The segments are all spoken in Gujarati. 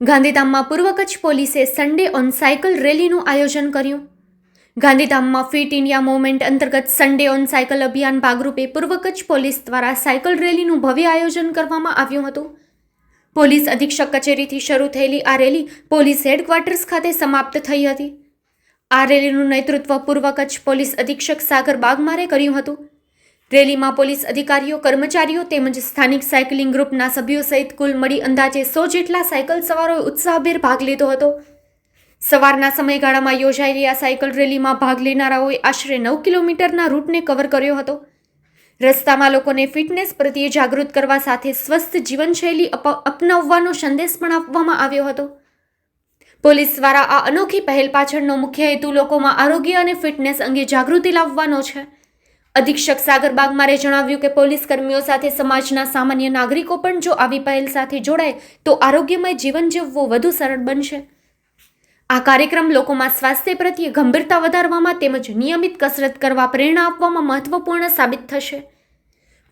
ગાંધીધામમાં પૂર્વ કચ્છ પોલીસે સન્ડે ઓન સાયકલ રેલીનું આયોજન કર્યું. ગાંધીધામમાં ફિટ ઇન્ડિયા મૂવમેન્ટ અંતર્ગત સન્ડે ઓન સાયકલ અભિયાન ભાગરૂપે પૂર્વ કચ્છ પોલીસ દ્વારા સાયકલ રેલીનું ભવ્ય આયોજન કરવામાં આવ્યું હતું. પોલીસ અધિક્ષક કચેરીથી શરૂ થયેલી આ રેલી પોલીસ હેડક્વાર્ટર્સ ખાતે સમાપ્ત થઈ હતી. આ રેલીનું નેતૃત્વ પૂર્વ કચ્છ પોલીસ અધિક્ષક સાગર બાગમારે કર્યું હતું. રેલીમાં પોલીસ અધિકારીઓ, કર્મચારીઓ તેમજ સ્થાનિક સાયકલિંગ ગ્રુપના સભ્યો સહિત કુલ મળી અંદાજે સો જેટલા સાયકલ સવારોએ ઉત્સાહભેર ભાગ લીધો હતો. સવારના સમયગાળામાં યોજાયેલી આ સાયકલ રેલીમાં ભાગ લેનારાઓએ આશરે નવ કિલોમીટરના રૂટને કવર કર્યો હતો. રસ્તામાં લોકોને ફિટનેસ પ્રત્યે જાગૃત કરવા સાથે સ્વસ્થ જીવનશૈલી અપ, અપનાવવાનો સંદેશ પણ આપવામાં આવ્યો હતો. પોલીસ દ્વારા આ અનોખી પહેલ પાછળનો મુખ્ય હેતુ લોકોમાં આરોગ્ય અને ફિટનેસ અંગે જાગૃતિ લાવવાનો છે. અધિક્ષક સાગર બાગમારે જણાવ્યું કે પોલીસ કર્મીઓ સાથે સમાજના સામાન્ય નાગરિકો પણ જો આવી પહેલ સાથે જોડાય, તો આરોગ્યમય જીવન જીવવું વધુ સરળ બનશે. આ કાર્યક્રમ લોકોમાં સ્વાસ્થ્ય પ્રત્યે ગંભીરતા વધારવામાં તેમજ નિયમિત કસરત કરવા પ્રેરણા આપવામાં મહત્વપૂર્ણ સાબિત થશે.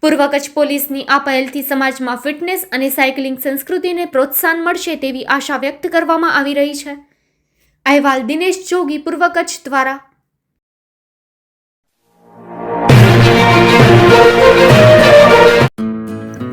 પૂર્વ કચ્છ પોલીસની આ પહેલથી સમાજમાં ફિટનેસ અને સાયકલિંગ સંસ્કૃતિને પ્રોત્સાહન મળશે તેવી આશા વ્યક્ત કરવામાં આવી રહી છે. અહેવાલ દિનેશ જોગી, પૂર્વ કચ્છ દ્વારા.